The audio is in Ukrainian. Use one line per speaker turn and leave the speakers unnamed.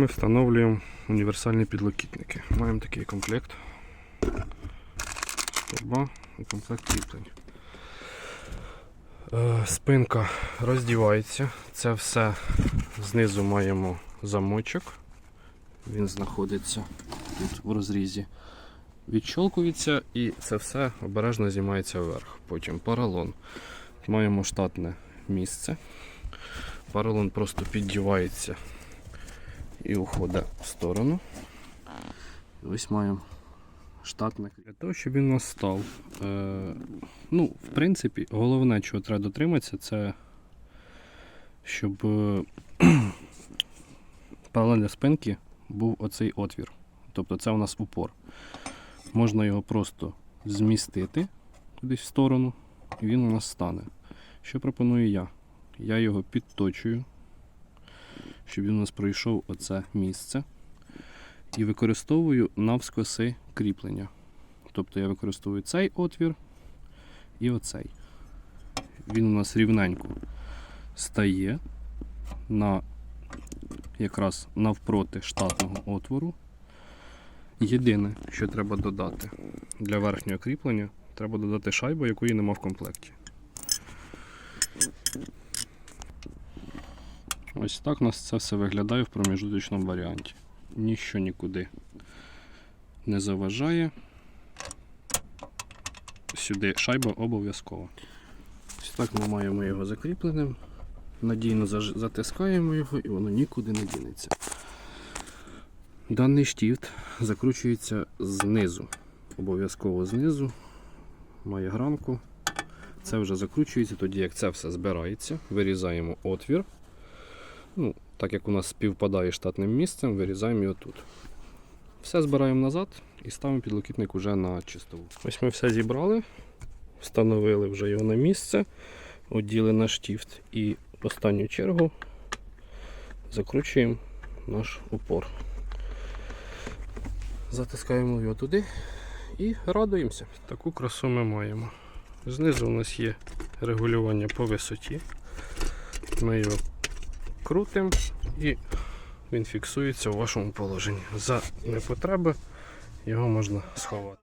ми встановлюємо універсальні підлокітники. Маємо такий комплект. Труба і комплект кріплень. Спинка роздівається. Це все знизу маємо замочок. Він знаходиться тут в розрізі. Відщолкується і це все обережно знімається вверх. Потім поролон. Маємо штатне місце. Поролон просто піддівається і уходить в сторону. І ось маємо штатне. Для того, щоб він у нас став. Е, ну, в принципі, головне, чого треба дотриматися, це щоб е, паралельно спинки був оцей отвір. Тобто це у нас упор. Можна його просто змістити кудись в сторону, і він у нас стане. Що пропоную я? Я його підточую, щоб він у нас пройшов оце місце. І використовую навскоси кріплення. Тобто я використовую цей отвір і оцей. Він у нас рівненько стає на якраз навпроти штатного отвору. Єдине, що треба додати для верхнього кріплення, треба додати шайбу, якої нема в комплекті. Ось так у нас це все виглядає в проміжуточному варіанті. Ніщо нікуди не заважає. Сюди шайба обов'язково. Ось так ми маємо його закріпленим. Надійно затискаємо його і воно нікуди не дінеться. Даний штіфт закручується знизу. Обов'язково знизу. Має гранку. Це вже закручується, тоді як це все збирається, вирізаємо отвір. Ну, так як у нас співпадає штатним місцем, вирізаємо його тут. Все збираємо назад і ставимо підлокітник уже на чистову. Ось ми все зібрали, встановили вже його на місце, оділи на штіфт і в останню чергу закручуємо наш упор. Затискаємо його туди і радуємося. Таку красу ми маємо. Знизу у нас є регулювання по висоті. Ми його крутимо і він фіксується у вашому положенні. За непотреби його можна сховати.